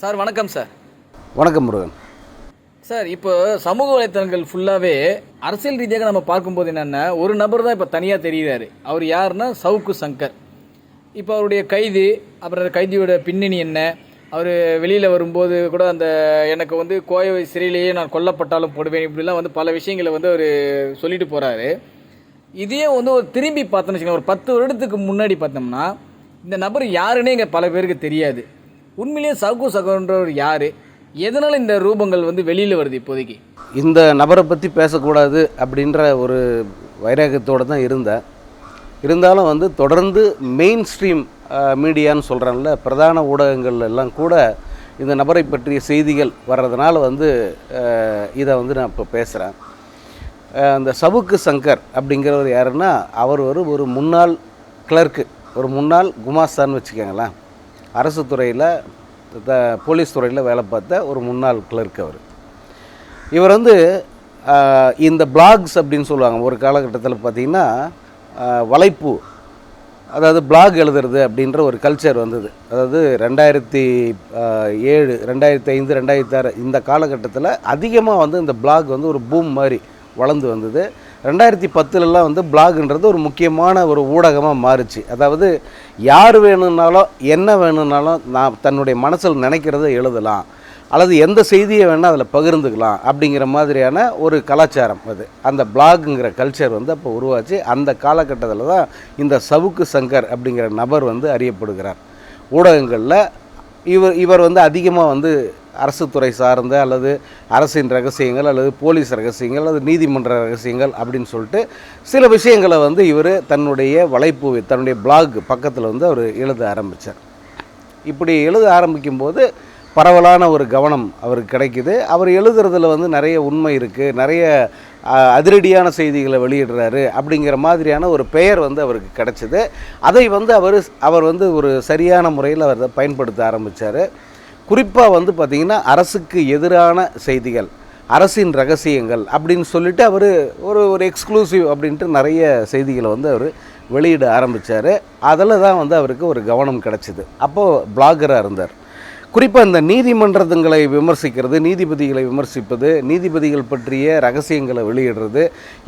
Sir வணக்கம் sir. வணக்கம் Murugan. Sir இப்போ சமூக வலைத்தளங்கள் ஃபுல்லாகவே அரசியல் ரீதியாக நம்ம பார்க்கும்போது என்னென்னா ஒரு நபர் தான் இப்போ தனியாக தெரியுறாரு. அவர் யாருன்னா சவுக்கு சங்கர். இப்போ அவருடைய கைது அப்புறம் கைதியோட பின்னணி என்ன? அவர் வெளியில் வரும்போது கூட அந்த எனக்கு வந்து கோவை சிறையிலேயே நான் கொல்லப்பட்டாலும் போடுவேன் இப்படிலாம் வந்து பல விஷயங்களை வந்து அவர் சொல்லிட்டு போகிறாரு இதையே வந்து ஒரு திரும்பி பார்த்தோன்னு வச்சுக்கோங்க ஒரு பத்து வருடத்துக்கு முன்னாடி பார்த்தோம்னா இந்த நபர் யாருன்னே இங்கே பல பேருக்கு தெரியாது. உண்மையிலேயே சவுக்கு சகோன்றவர் யார்? எதனால் இந்த ரூபங்கள் வந்து வெளியில் வருது இப்போதைக்கு? இந்த நபரை பற்றி பேசக்கூடாது அப்படின்ற ஒரு வைராகத்தோடு தான் இருந்தேன். இருந்தாலும் வந்து தொடர்ந்து மெயின் ஸ்ட்ரீம் மீடியான்னு சொல்கிறாங்கல்ல பிரதான ஊடகங்கள் எல்லாம் கூட இந்த நபரை பற்றிய செய்திகள் வர்றதுனால வந்து இதை வந்து நான் இப்போ பேசுகிறேன் அந்த சவுக்கு சங்கர் அப்படிங்கிறவர் யாருன்னா அவர் ஒரு ஒரு முன்னாள் கிளர்க்கு ஒரு முன்னாள் குமாஸ்தான்னு வச்சுக்கோங்களேன். அரசு துறையில் த போலீஸ் துறையில் வேலை பார்த்த ஒரு முன்னாள் கிளர்க் அவர். இவர் வந்து இந்த பிளாக்ஸ் அப்படின்னு சொல்லுவாங்க. ஒரு காலகட்டத்தில் பார்த்திங்கன்னா ஆஹ், வலைப்பூ அதாவது பிளாக் எழுதுறது அப்படின்ற ஒரு கல்ச்சர் வந்தது. அதாவது ரெண்டாயிரத்தி ஏழு ரெண்டாயிரத்தி ஐந்து ரெண்டாயிரத்தி ஆறு இந்த காலகட்டத்தில் அதிகமாக வந்து இந்த பிளாக் வந்து ஒரு பூம் மாதிரி வளர்ந்து வந்தது. ரெண்டாயிரத்தி பத்துலலாம் வந்து பிளாக்ன்றது ஒரு முக்கியமான ஒரு ஊடகமாக மாறுச்சு. அதாவது யார் வேணும்னாலும் என்ன வேணும்னாலும் நான் தன்னுடைய மனசில் நினைக்கிறத எழுதலாம். அல்லது எந்த செய்தியை வேணால் அதில் பகிர்ந்துக்கலாம் அப்படிங்கிற மாதிரியான ஒரு கலாச்சாரம் அது. அந்த பிளாகுங்கிற கல்ச்சர் வந்து அப்போ உருவாச்சு. அந்த காலகட்டத்தில் தான் இந்த சவுக்கு சங்கர் அப்படிங்கிற நபர் வந்து அறியப்படுகிறார். ஊடகங்களில் இவர் இவர் வந்து அதிகமாக வந்து அரசு துறை சார்ந்த அல்லது அரசின் ரகசியங்கள் அல்லது போலீஸ் ரகசியங்கள் அல்லது நீதிமன்ற ரகசியங்கள் அப்படின்னு சொல்லிட்டு சில விஷயங்களை வந்து இவர் தன்னுடைய வலைப்பு தன்னுடைய பிளாக் பக்கத்தில் வந்து அவர் எழுத ஆரம்பித்தார் இப்படி எழுத ஆரம்பிக்கும்போது பரவலான ஒரு கவனம் அவருக்கு கிடைக்குது. அவர் எழுதுறதுல வந்து நிறைய உண்மை இருக்குது நிறைய அதிரடியான செய்திகளை வெளியிடுறாரு அப்படிங்கிற மாதிரியான ஒரு பெயர் வந்து அவருக்கு கிடச்சிது. அதை வந்து அவர் அவர் வந்து ஒரு சரியான முறையில் அவர் பயன்படுத்த ஆரம்பித்தார் குறிப்பாக வந்து பார்த்திங்கன்னா அரசுக்கு எதிரான செய்திகள் அரசின் ரகசியங்கள் அப்படின்னு சொல்லிட்டு அவர் ஒரு ஒரு எக்ஸ்க்ளூசிவ் அப்படின்ட்டு நிறைய செய்திகளை வந்து அவர் வெளியிட ஆரம்பித்தார் அதில் தான் வந்து அவருக்கு ஒரு கவனம் கிடச்சிது. அப்போது பிளாகராக இருந்தார். குறிப்பாக இந்த நீதிமன்றங்களை விமர்சிக்கிறது நீதிபதிகளை விமர்சிப்பது நீதிபதிகள் பற்றிய ரகசியங்களை வெளியிடுறது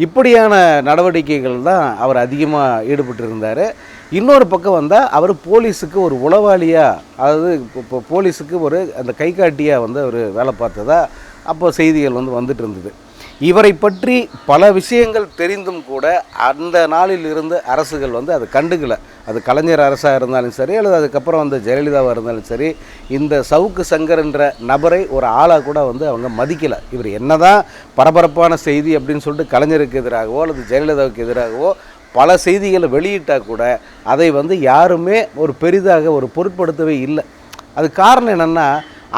இப்படியான நடவடிக்கைகள் தான் அவர் அதிகமாக ஈடுபட்டு இருந்தார் இன்னொரு பக்கம் வந்தால் அவர் போலீஸுக்கு ஒரு உளவாளியாக அதாவது இப்போ- போலீஸுக்கு ஒரு அந்த கைகாட்டியாக வந்து அவர் வேலை பார்த்ததா அப்போ செய்திகள் வந்து வந்துட்டு இருந்தது. இவரை பற்றி பல விஷயங்கள் தெரிந்தும் கூட அந்த நாளில் இருந்து அரசுகள் வந்து அதை கண்டுக்கலை. அது கலைஞர் அரசாக இருந்தாலும் சரி அல்லது அதுக்கப்புறம் வந்து ஜெயலலிதாவாக இருந்தாலும் சரி இந்த சவுக்கு சங்கர் என்ற நபரை ஒரு ஆளாக கூட வந்து அவங்க மதிக்கலை. இவர் என்னதான் பரபரப்பான செய்தி அப்படின்னு சொல்லிட்டு கலைஞருக்கு எதிராகவோ அல்லது ஜெயலலிதாவுக்கு எதிராகவோ பல செய்திகளை வெளியிட்டால் கூட அதை வந்து யாருமே ஒரு பெரிதாக ஒரு பொருட்படுத்தவே இல்லை. அது காரணம் என்னென்னா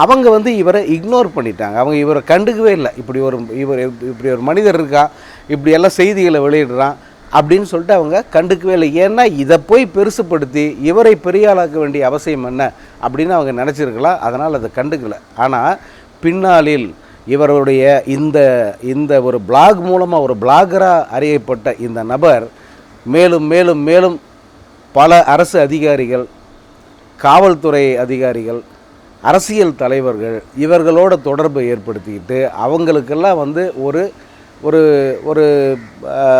அவங்க வந்து இவரை இக்னோர் பண்ணிட்டாங்க. அவங்க இவரை கண்டுக்கவே இல்லை. இப்படி ஒரு இவர் இப்படி ஒரு மனிதர் இருக்கா இப்படி எல்லாம் செய்திகளை வெளியிடுறான் அப்படின்னு சொல்லிட்டு அவங்க கண்டுக்கவே இல்லை. ஏன்னா இதை போய் பெருசுப்படுத்தி இவரை பெரியாளாக்க வேண்டிய அவசியம் என்ன அப்படின்னு அவங்க நினச்சிருக்கலாம். அதனால் அதை கண்டுக்கல. ஆனால் பின்னாளில் இவருடைய இந்த இந்த ஒரு பிளாக் மூலமாக ஒரு பிளாகராக அறியப்பட்ட இந்த நபர் மேலும் மேலும் மேலும் பல அரசு அதிகாரிகள் காவல்துறை அதிகாரிகள் அரசியல் தலைவர்கள் இவர்களோட தொடர்பை ஏற்படுத்திக்கிட்டு அவங்களுக்கெல்லாம் வந்து ஒரு ஒரு ஒரு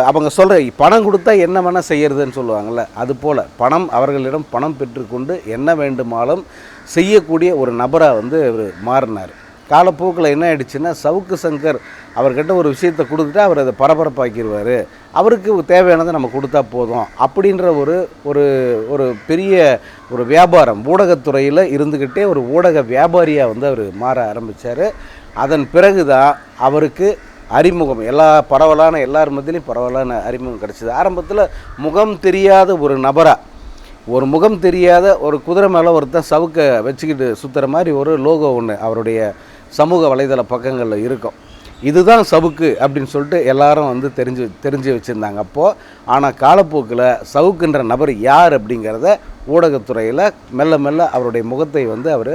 அவங்க சொல்கிற பணம் கொடுத்தா என்ன வேணால் செய்யறதுன்னு சொல்லுவாங்கள்ல அது போல் பணம் அவர்களிடம் பணம் பெற்றுக்கொண்டு என்ன வேண்டுமானாலும் செய்யக்கூடிய ஒரு நபராக வந்து அவர் மாறினார். காலப்போக்கில் என்ன ஆயிடுச்சுன்னா சவுக்கு சங்கர் அவர்கிட்ட ஒரு விஷயத்தை கொடுத்துட்டா அவர் அதை பரபரப்பாக்கிடுவார். அவருக்கு தேவையானதை நம்ம கொடுத்தா போதும் அப்படின்ற ஒரு ஒரு ஒரு பெரிய ஒரு வியாபாரம் ஊடகத்துறையில் இருந்துக்கிட்டே ஒரு ஊடக வியாபாரியாக வந்து அவர் மாற ஆரம்பித்தார் அதன் பிறகு தான் அவருக்கு அறிமுகம் எல்லா பரவலான எல்லார் மத்தியிலையும் பரவலான அறிமுகம் கிடச்சிது. ஆரம்பத்தில் முகம் தெரியாத ஒரு நபராக ஒரு முகம் தெரியாத ஒரு குதிரை மேலே ஒருத்தன் சவுக்கை வச்சுக்கிட்டு சுற்றுற மாதிரி ஒரு லோகோ ஒன்று அவருடைய சமூக வலைதள பக்கங்களில் இருக்கும். இதுதான் சவுக்கு அப்படின்னு சொல்லிட்டு எல்லாரும் வந்து தெரிஞ்சு தெரிஞ்சு வச்சுருந்தாங்க. அப்போது ஆனால் காலப்போக்கில் சவுக்குன்ற நபர் யார் அப்படிங்கிறத ஊடகத்துறையில் மெல்ல மெல்ல அவருடைய முகத்தை வந்து அவர்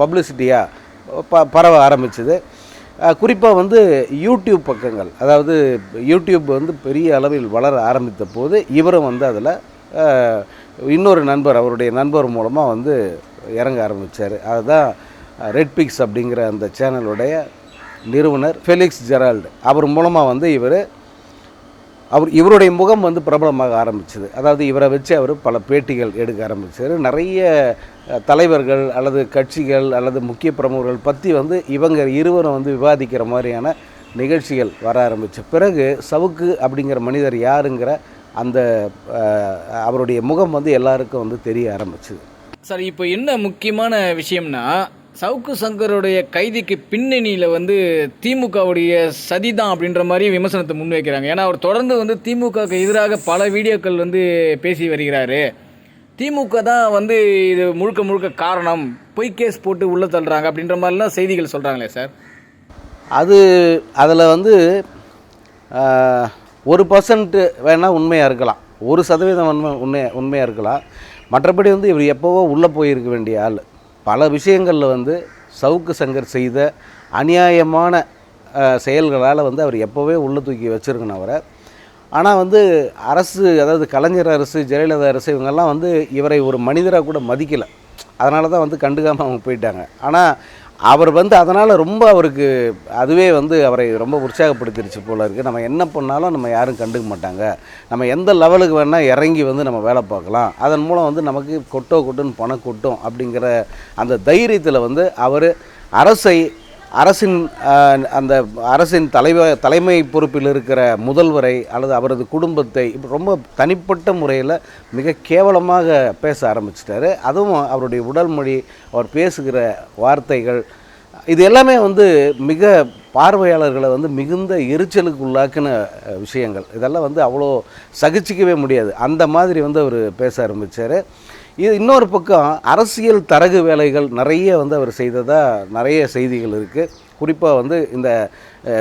பப்ளிசிட்டியாக ப பரவ ஆரம்பிச்சது. குறிப்பாக வந்து யூடியூப் பக்கங்கள் அதாவது யூடியூப் வந்து பெரிய அளவில் வளர ஆரம்பித்த போது இவரும் வந்து அதில் இன்னொரு நண்பர் அவருடைய நண்பர் மூலமாக வந்து இறங்க ஆரம்பித்தார் அதுதான் ரெட் பிக்ஸ் அப்படிங்கிற அந்த சேனலுடைய நிறுவனர் ஃபெலிக்ஸ் ஜெரால்டு அவர் மூலமாக வந்து இவர் அவர் இவருடைய முகம் வந்து பிரபலமாக ஆரம்பிச்சது. அதாவது இவரை வச்சு அவர் பல பேட்டிகள் எடுக்க ஆரம்பிச்சார். நிறைய தலைவர்கள் அல்லது கட்சிகள் அல்லது முக்கிய பிரமுகர்கள் பற்றி வந்து இவங்க இருவரும் வந்து விவாதிக்கிற மாதிரியான நிகழ்ச்சிகள் வர ஆரம்பித்த பிறகு சவுக்கு அப்படிங்கிற மனிதர் யாருங்கிற அந்த அவருடைய முகம் வந்து எல்லாருக்கும் வந்து தெரிய ஆரம்பிச்சுது. சார் இப்போ என்ன முக்கியமான விஷயம்னா சவுக்கு சங்கருடைய கைதிக்கு பின்னணியில் வந்து திமுகவுடைய சதிதான் அப்படின்ற மாதிரி விமர்சனத்தை முன்வைக்கிறாங்க. ஏன்னா அவர் தொடர்ந்து வந்து திமுகவுக்கு எதிராக பல வீடியோக்கள் வந்து பேசி வருகிறாரு. திமுக தான் வந்து இது முழுக்க முழுக்க காரணம். பொய் கேஸ் போட்டு உள்ளே தள்ளுறாங்க அப்படின்ற மாதிரிலாம் செய்திகள் சொல்கிறாங்களே சார். அது அதில் வந்து ஒரு பர்சன்ட்டு வேணால் உண்மையாக இருக்கலாம். ஒரு சதவீதம் உண்மை உண்மை உண்மையாக இருக்கலாம். மற்றபடி வந்து இவர் எப்போவோ உள்ளே போயிருக்க வேண்டிய ஆள். பல விஷயங்களில் வந்து சவுக்கு சங்கர் செய்த அநியாயமான செயல்களால் வந்து அவர் எப்போவே உள்ளே தூக்கி வச்சுருக்கணும் அவரை. ஆனால் வந்து அரசு அதாவது கலைஞர் அரசு ஜெயலலிதா அரசு இவங்கெல்லாம் வந்து இவரை ஒரு மனிதராக கூட மதிக்கலை. அதனால தான் வந்து கண்டுக்காமல் அவங்க போயிட்டாங்க. ஆனால் அவர் வந்து அதனால் ரொம்ப அவருக்கு அதுவே வந்து அவரை ரொம்ப உற்சாகப்படுத்திருச்சு போல இருக்குது நம்ம என்ன பண்ணாலும் நம்ம யாரும் கண்டுக்க மாட்டாங்க. நம்ம எந்த லெவலுக்கு வேணால் இறங்கி வந்து நம்ம வேலை பார்க்கலாம். அதன் மூலம் வந்து நமக்கு கொட்டோ கொட்டுன்னு பணம் கொட்டும் அப்படிங்கிற அந்த தைரியத்தில் வந்து அவர் அரசை அரசின் அந்த அரசின் தலைவ தலைமை பொறுப்பில் இருக்கிற முதல்வரை அல்லது அவரது குடும்பத்தை ரொம்ப தனிப்பட்ட முறையில் மிக கேவலமாக பேச ஆரம்பிச்சிட்டாரு. அதுவும் அவருடைய உடல் மொழி அவர் பேசுகிற வார்த்தைகள் இது எல்லாமே வந்து மிக பார்வையாளர்களை வந்து மிகுந்த எரிச்சலுக்கு உள்ளாக்கின விஷயங்கள். இதெல்லாம் வந்து அவ்வளோ சகிச்சிக்கவே முடியாது. அந்த மாதிரி வந்து அவர் பேச ஆரம்பித்தார் இது இன்னொரு பக்கம் அரசியல் தரகு வேலைகள் நிறைய வந்து அவர் செய்ததாக நிறைய செய்திகள் இருக்குது குறிப்பாக வந்து இந்த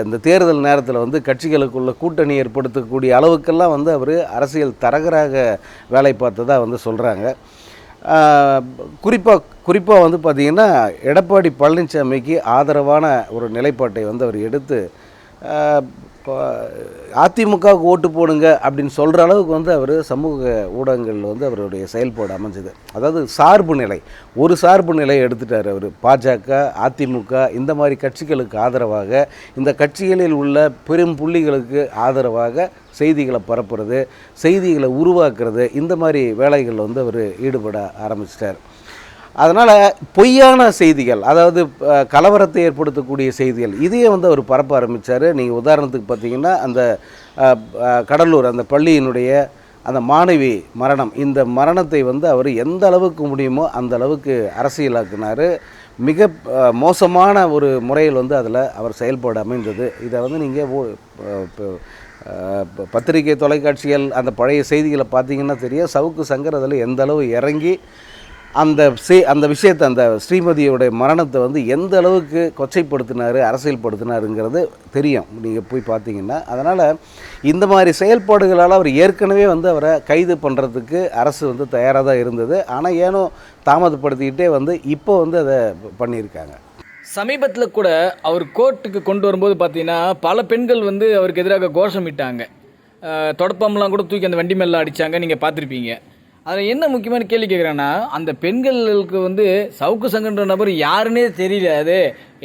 இந்த தேர்தல் நேரத்தில் வந்து கட்சிகளுக்குள்ள கூட்டணி ஏற்படுத்தக்கூடிய அளவுக்கெல்லாம் வந்து அவர் அரசியல் தரகராக வேலை பார்த்ததாக வந்து சொல்கிறாங்க குறிப்பாக குறிப்பாக வந்து பார்த்திங்கன்னா எடப்பாடி பழனிசாமிக்கு ஆதரவான ஒரு நிலைப்பாட்டை வந்து அவர் எடுத்து இப்போ அதிமுகவுக்கு ஓட்டு போடுங்க அப்படின்னு சொல்கிற அளவுக்கு வந்து அவர் சமூக ஊடகங்களில் வந்து அவருடைய செயல்பாடு அமைஞ்சது. அதாவது சார்பு நிலை. ஒரு சார்பு நிலையை எடுத்துட்டார் அவர். பாஜக அதிமுக இந்த மாதிரி கட்சிகளுக்கு ஆதரவாக இந்த கட்சிகளில் உள்ள பெரும் புள்ளிகளுக்கு ஆதரவாக செய்திகளை பரப்புறது செய்திகளை உருவாக்குறது இந்த மாதிரி வேலைகளில் வந்து அவர் ஈடுபட ஆரம்பிச்சிட்டார். அதனால் பொய்யான செய்திகள் அதாவது கலவரத்தை ஏற்படுத்தக்கூடிய செய்திகள் இதையே வந்து அவர் பரப்ப ஆரம்பித்தார் நீங்கள் உதாரணத்துக்கு பார்த்தீங்கன்னா அந்த கடலூர் அந்த பள்ளியினுடைய அந்த மாணவி மரணம் இந்த மரணத்தை வந்து அவர் எந்த அளவுக்கு முடியுமோ அந்த அளவுக்கு அரசியலாக்குனார். மிக மோசமான ஒரு முறையில் வந்து அதில் அவர் செயல்பாடு அமைந்தது. இதை வந்து நீங்கள் பத்திரிகை தொலைக்காட்சிகள் அந்த பழைய செய்திகளை பார்த்தீங்கன்னா தெரியும். சவுக்கு சங்கர் அதில் எந்த அளவு இறங்கி அந்த சே அந்த விஷயத்தை அந்த ஸ்ரீமதியோடைய மரணத்தை வந்து எந்த அளவுக்கு கொச்சைப்படுத்தினார் அரசியல்படுத்தினாருங்கிறது தெரியும். நீங்கள் போய் பார்த்தீங்கன்னா அதனால் இந்த மாதிரி செயல்பாடுகளால் அவர் ஏற்கனவே வந்து அவரை கைது பண்ணுறதுக்கு அரசு வந்து தயாராக தான் இருந்தது. ஆனால் ஏனோ தாமதப்படுத்திக்கிட்டே வந்து இப்போ வந்து அதை பண்ணியிருக்காங்க. சமீபத்தில் கூட அவர் கோர்ட்டுக்கு கொண்டு வரும்போது பார்த்தீங்கன்னா பல பெண்கள் வந்து அவருக்கு எதிராக கோஷமிட்டாங்க. தொடப்பம்லாம் கூட தூக்கி அந்த வண்டி மேலாம் அடித்தாங்க நீங்கள் பார்த்துருப்பீங்க. அதில் என்ன முக்கியமான கேள்வி கேட்குறேன்னா அந்த பெண்களுக்கு வந்து சவுக்கு சங்கன்ற நபர் யாருன்னே தெரியல. அது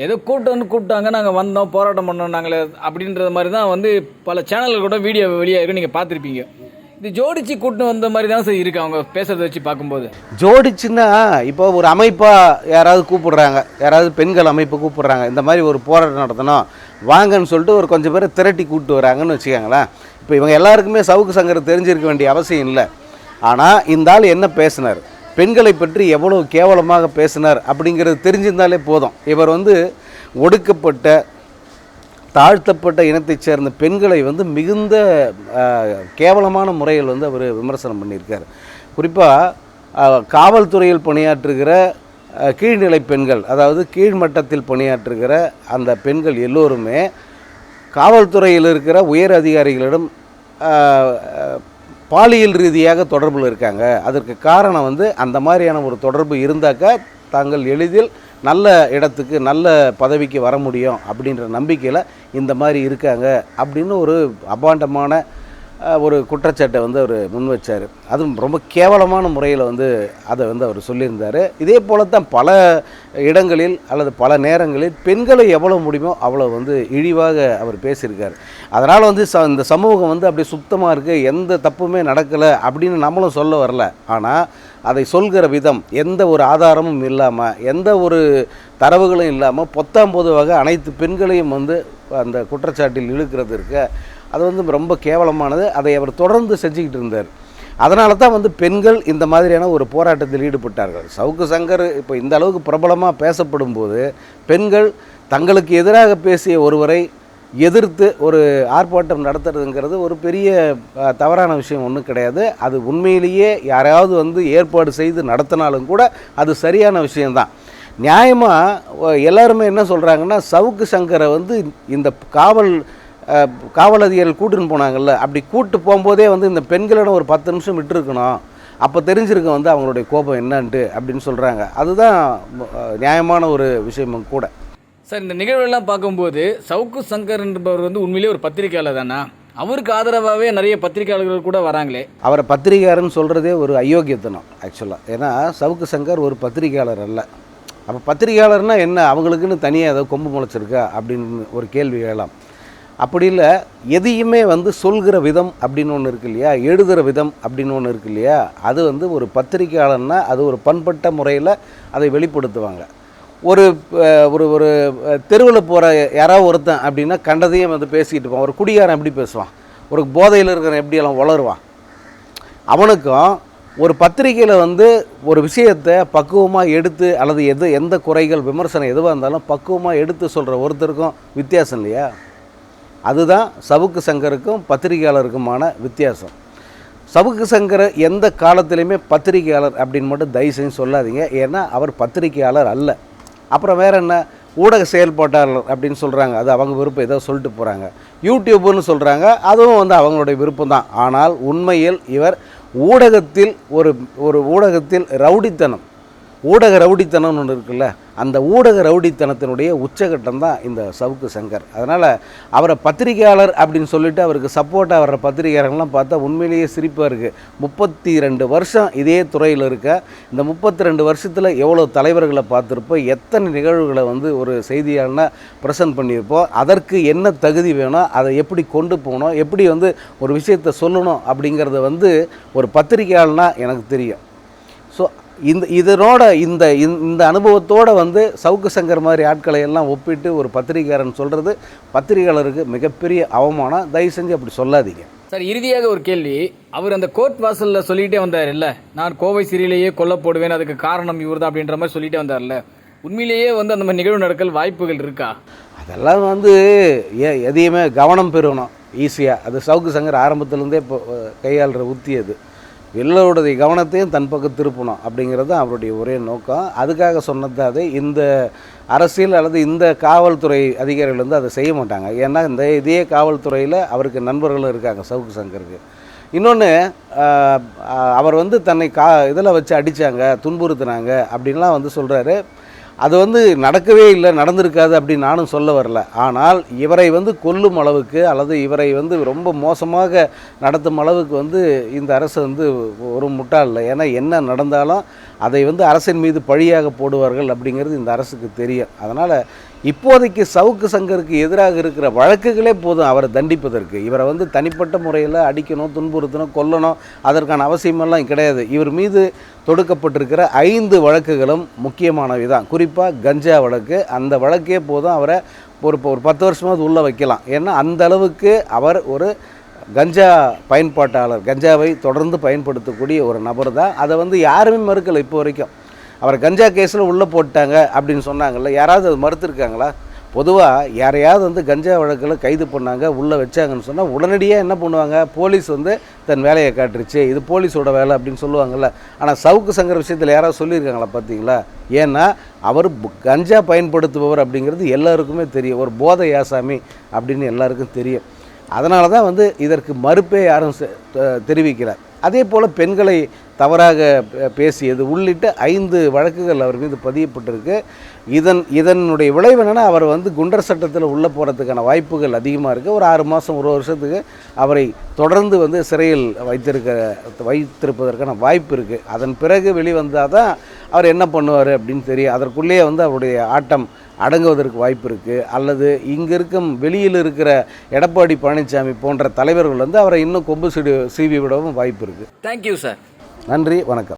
ஏதோ கூட்டம்னு கூப்பிட்டாங்க நாங்கள் வந்தோம் போராட்டம் பண்ணோம் நாங்களே அப்படின்றது மாதிரி தான் வந்து பல சேனல்கள் கூட வீடியோ வெளியாக இருக்கு நீங்கள் பார்த்துருப்பீங்க. இது ஜோடிச்சு கூட்டு வந்த மாதிரி தான் சார் இருக்கு அவங்க பேசுறத வச்சு பார்க்கும்போது. ஜோடிச்சுன்னா இப்போ ஒரு அமைப்பாக யாராவது கூப்பிடுறாங்க யாராவது பெண்கள் அமைப்பு கூப்பிடுறாங்க இந்த மாதிரி ஒரு போராட்டம் நடத்தணும் வாங்கன்னு சொல்லிட்டு ஒரு கொஞ்சம் பேர் திரட்டி கூப்பிட்டு வராங்கன்னு வச்சுக்கோங்களேன். இப்போ இவங்க எல்லாருக்குமே சவுக்கு சங்கர் தெரிஞ்சிருக்க வேண்டிய அவசியம் இல்லை. ஆனால் இந்த ஆள் என்ன பேசினார்? பெண்களை பற்றி எவ்வளோ கேவலமாக பேசினார் அப்படிங்கிறது தெரிஞ்சிருந்தாலே போதும். இவர் வந்து ஒடுக்கப்பட்ட தாழ்த்தப்பட்ட இனத்தைச் சேர்ந்த பெண்களை வந்து மிகுந்த கேவலமான முறையில் வந்து அவர் விமர்சனம் பண்ணியிருக்கார். குறிப்பாக காவல்துறையில் பணியாற்றுகிற கீழ்நிலை பெண்கள் அதாவது கீழ்மட்டத்தில் பணியாற்றுகிற அந்த பெண்கள் எல்லோருமே காவல்துறையில் இருக்கிற உயர் அதிகாரிகளிடம் பாலியல் ரீதியாக தொடர்பில் இருக்காங்க. அதற்கு காரணம் வந்து அந்த மாதிரியான ஒரு தொடர்பு இருந்தாக்கா தாங்கள் எளிதில் நல்ல இடத்துக்கு நல்ல பதவிக்கு வர முடியும் அப்படின்ற நம்பிக்கையில் இந்த மாதிரி இருக்காங்க அப்படின்னு ஒரு அபாண்டமான ஒரு குற்றச்சாட்டை வந்து அவர் முன் வச்சார் அதுவும் ரொம்ப கேவலமான முறையில் வந்து அதை வந்து அவர் சொல்லியிருந்தார். இதே போல தான் பல இடங்களில் அல்லது பல நேரங்களில் பெண்களை எவ்வளோ முடியுமோ அவ்வளோ வந்து இழிவாக அவர் பேசியிருக்கார். அதனால் வந்து ச இந்த சமூகம் வந்து அப்படி சுத்தமாக இருக்குது எந்த தப்புமே நடக்கலை அப்படின்னு நம்மளும் சொல்ல வரல. ஆனால் அதை சொல்கிற விதம் எந்த ஒரு ஆதாரமும் இல்லாமல் எந்த ஒரு தரவுகளும் இல்லாமல் பொத்தாம் பொதுவாக அனைத்து பெண்களையும் வந்து அந்த குற்றச்சாட்டில் இழுக்கிறது இருக்க அது வந்து ரொம்ப கேவலமானது. அதை அவர் தொடர்ந்து செஞ்சுக்கிட்டு இருந்தார். அதனால தான் வந்து பெண்கள் இந்த மாதிரியான ஒரு போராட்டத்தில் ஈடுபட்டார்கள். சவுக்கு சங்கர் இப்போ இந்த அளவுக்கு பிரபலமாக பேசப்படும் போது பெண்கள் தங்களுக்கு எதிராக பேசிய ஒருவரை எதிர்த்து ஒரு ஆர்ப்பாட்டம் நடத்துறதுங்கிறது ஒரு பெரிய தவறான விஷயம் ஒன்றும் கிடையாது. அது உண்மையிலேயே யாராவது வந்து ஏற்பாடு செய்து நடத்தினாலும் கூட அது சரியான விஷயந்தான் நியாயமாக எல்லாருமே என்ன சொல்கிறாங்கன்னா சவுக்கு சங்கரை வந்து இந்த காவல் காவல் அதிகாரிகள் கூட்டின்னு போனாங்கல்ல அப்படி கூட்டு போகும்போதே வந்து இந்த பெண்களிடம் ஒரு பத்து நிமிஷம் விட்டுருக்கணும். அப்போ தெரிஞ்சிருக்கும் வந்து அவங்களுடைய கோபம் என்னன்ட்டு அப்படின்னு சொல்கிறாங்க அதுதான் நியாயமான ஒரு விஷயமும் கூட. சார் இந்த நிகழ்வெல்லாம் பார்க்கும்போது சவுக்கு சங்கர் என்பவர் வந்து உண்மையிலேயே ஒரு பத்திரிகையாளர் தானா? அவருக்கு ஆதரவாகவே நிறைய பத்திரிகையாளர்கள் கூட வராங்களே. அவரை பத்திரிகையாளர்னு சொல்கிறதே ஒரு அயோக்கியத்தனம் ஆக்சுவலாக ஏன்னா சவுக்கு சங்கர் ஒரு பத்திரிகையாளர் அல்ல. அப்போ பத்திரிகையாளர்னா என்ன? அவங்களுக்குன்னு தனியாக ஏதோ கொம்பு முளைச்சிருக்கா அப்படின்னு ஒரு கேள்வி எழலாம் அப்படி இல்லை எதையுமே வந்து சொல்கிற விதம் அப்படின்னு ஒன்று இருக்கு இல்லையா? எழுதுகிற விதம் அப்படின்னு ஒன்று இருக்கு இல்லையா? அது வந்து ஒரு பத்திரிகையாளர்னா அது ஒரு பண்பட்ட முறையில் அதை வெளிப்படுத்துவாங்க. ஒரு ஒரு ஒரு தெருவில் போகிற யாராவது ஒருத்தன் அப்படின்னா கண்டதையும் வந்து பேசிக்கிட்டு இருப்பான். ஒரு குடிகாரன் எப்படி பேசுவான்? ஒரு போதையில் இருக்கிறவன் எப்படியெல்லாம் வளருவான்? அவனுக்கும் ஒரு பத்திரிக்கையில் வந்து ஒரு விஷயத்தை பக்குவமாக எடுத்து அல்லது எது எந்த குறைகள் விமர்சனம் எதுவாக இருந்தாலும் பக்குவமாக எடுத்து சொல்கிற ஒருத்தருக்கும் வித்தியாசம் இல்லையா? அதுதான் சவுக்கு சங்கருக்கும் பத்திரிகையாளருக்குமான வித்தியாசம். சவுக்கு சங்கர் எந்த காலத்திலையுமே பத்திரிகையாளர் அப்படின்னு மட்டும் தயவு செஞ்சு சொல்லாதீங்க. ஏன்னா அவர் பத்திரிகையாளர் அல்ல. அப்புறம் வேற என்ன? ஊடக செயல்பாட்டாளர் அப்படின்னு சொல்கிறாங்க அது அவங்க விருப்பம் ஏதோ சொல்லிட்டு போகிறாங்க யூடியூப்னு சொல்கிறாங்க அதுவும் வந்து அவங்களுடைய விருப்பம் தான். ஆனால் உண்மையில் இவர் ஊடகத்தில் ஒரு ஒரு ஊடகத்தில் ரவுடித்தனம் ஊடக ரவுடித்தனம்னு ஒன்று இருக்குல்ல அந்த ஊடக ரவுடித்தனத்தினுடைய உச்சகட்டம் தான் இந்த சவுக்கு சங்கர். அதனால் அவரை பத்திரிகையாளர் அப்படின்னு சொல்லிட்டு அவருக்கு சப்போர்ட்டாக வர்ற பத்திரிகையாளர்கள்லாம் பார்த்தா உண்மையிலேயே சிரிப்பாக இருக்குது முப்பத்தி ரெண்டு வருஷம் இதே துறையில் இருக்க இந்த முப்பத்தி ரெண்டு வருஷத்தில் எவ்வளோ தலைவர்களை பார்த்துருப்போம் எத்தனை நிகழ்வுகளை வந்து ஒரு செய்தியாளனா ப்ரெசன்ட் பண்ணியிருப்போம் அதற்கு என்ன தகுதி வேணும் அதை எப்படி கொண்டு போகணும் எப்படி வந்து ஒரு விஷயத்தை சொல்லணும் அப்படிங்கிறத வந்து ஒரு பத்திரிகையாளனா எனக்கு தெரியும். இந்த இதனோட இந்த இந்த- அனுபவத்தோடு வந்து சவுக்கு சங்கர் மாதிரி ஆட்களை எல்லாம் ஒப்பிட்டு ஒரு பத்திரிகையாளன் சொல்கிறது பத்திரிகையாளருக்கு மிகப்பெரிய அவமானம். தயவு செஞ்சு அப்படி சொல்லாதீங்க. சார் இறுதியாக ஒரு கேள்வி. அவர் அந்த கோர்ட் வாசல்ல சொல்லிட்டே வந்தார் இல்ல நான் கோவை சிறையிலேயே கொல்ல போடுவேன் அதுக்கு காரணம் இவர் தான் அப்படின்ற மாதிரி சொல்லிட்டே வந்தார்ல உண்மையிலேயே வந்து அந்த மாதிரி நிகழ்வு நடக்கல் வாய்ப்புகள் இருக்கா? அதெல்லாம் வந்து எ எதையுமே கவனம் பெறணும். ஈஸியாக அது சவுக்கு சங்கர் ஆரம்பத்துலேருந்தே இப்போ கையாளுற உத்தி அது. எல்லோருடைய கவனத்தையும் தன் பக்கம் திருப்பணும் அப்படிங்கிறது அவருடைய ஒரே நோக்கம். அதுக்காக சொன்னது அது. இந்த அரசியல் அல்லது இந்த காவல்துறை அதிகாரிகள் வந்து அதை செய்ய மாட்டாங்க. ஏன்னா இந்த இதே காவல்துறையில் அவருக்கு நண்பர்களும் இருக்காங்க சவுக்கு சங்கருக்கு. இன்னொன்று அவர் வந்து தன்னை கா இதில் வச்சு அடித்தாங்க துன்புறுத்துனாங்க அப்படின்லாம் வந்து சொல்கிறாரு அது வந்து நடக்கவே இல்லை நடந்திருக்காது அப்படின்னு நானும் சொல்ல வரல. ஆனால் இவரை வந்து கொல்லும் அளவுக்கு அல்லது இவரை வந்து ரொம்ப மோசமாக நடத்தும் அளவுக்கு வந்து இந்த அரசு வந்து ஒரு முட்டாள் இல்லை. ஏன்னா என்ன நடந்தாலும் அதை வந்து அரசின் மீது பழியாக போடுவார்கள் அப்படிங்கிறது இந்த அரசுக்கு தெரியும். அதனால் இப்போதைக்கு சவுக்கு சங்கருக்கு எதிராக இருக்கிற வழக்குகளே போதும் அவரை தண்டிப்பதற்கு. இவரை வந்து தனிப்பட்ட முறையில் அடிக்கணும் துன்புறுத்தணும் கொல்லணும் அதற்கான அவசியமெல்லாம் கிடையாது. இவர் மீது தொடுக்கப்பட்டிருக்கிற ஐந்து வழக்குகளும் முக்கியமானவை தான். குறிப்பாக கஞ்சா வழக்கு அந்த வழக்கே போதும் அவரை ஒரு ஒரு பத்து வருஷமாவது உள்ளே வைக்கலாம். ஏன்னா அந்த அளவுக்கு அவர் ஒரு கஞ்சா பயன்பாட்டாளர் கஞ்சாவை தொடர்ந்து பயன்படுத்தக்கூடிய ஒரு நபர் தான். அதை வந்து யாருமே மறுக்கலை இப்போ வரைக்கும். அவர் கஞ்சா கேஸில் உள்ளே போட்டாங்க அப்படின்னு சொன்னாங்கல்ல யாராவது அது மறுத்துருக்காங்களா? பொதுவாக யாரையாவது வந்து கஞ்சா வழக்கில் கைது பண்ணாங்க உள்ளே வச்சாங்கன்னு சொன்னால் உடனடியாக என்ன பண்ணுவாங்க? போலீஸ் வந்து தன் வேலையை காட்டுருச்சு இது போலீஸோட வேலை அப்படின்னு சொல்லுவாங்கல்ல. ஆனால் சவுக்கு சங்கர் விஷயத்தில் யாராவது சொல்லியிருக்காங்களா பார்த்தீங்களா ஏன்னா அவர் கஞ்சா பயன்படுத்துபவர் அப்படிங்கிறது எல்லாருக்குமே தெரியும். ஒரு போதை யாசாமி அப்படின்னு எல்லாருக்கும் தெரியும். அதனால தான் வந்து இதற்கு மறுப்பே யாரும் தெரிவிக்கிறார் அதே போல் பெண்களை தவறாக பேசியது உள்ளிட்ட ஐந்து வழக்குகள் அவர் மீது பதியப்பட்டிருக்கு. இதன் இதனுடைய விளைவு என்னென்னா அவர் வந்து குண்டர் சட்டத்தில் உள்ளே போகிறதுக்கான வாய்ப்புகள் அதிகமாக இருக்குது ஒரு ஆறு மாதம் ஒரு வருஷத்துக்கு அவரை தொடர்ந்து வந்து சிறையில் வைத்திருக்க வைத்திருப்பதற்கான வாய்ப்பு இருக்குது அதன் பிறகு வெளிவந்தால் தான் அவர் என்ன பண்ணுவார் அப்படின்னு தெரியும். அதற்குள்ளேயே வந்து அவருடைய ஆட்டம் அடங்குவதற்கு வாய்ப்பு இருக்குது அல்லது இங்கே இருக்கும் வெளியில் இருக்கிற எடப்பாடி பழனிசாமி போன்ற தலைவர்கள் வந்து அவரை இன்னும் கொம்பு சீடு சீவி விடவும் வாய்ப்பு இருக்குது தேங்க்யூ சார் நன்றி வணக்கம்.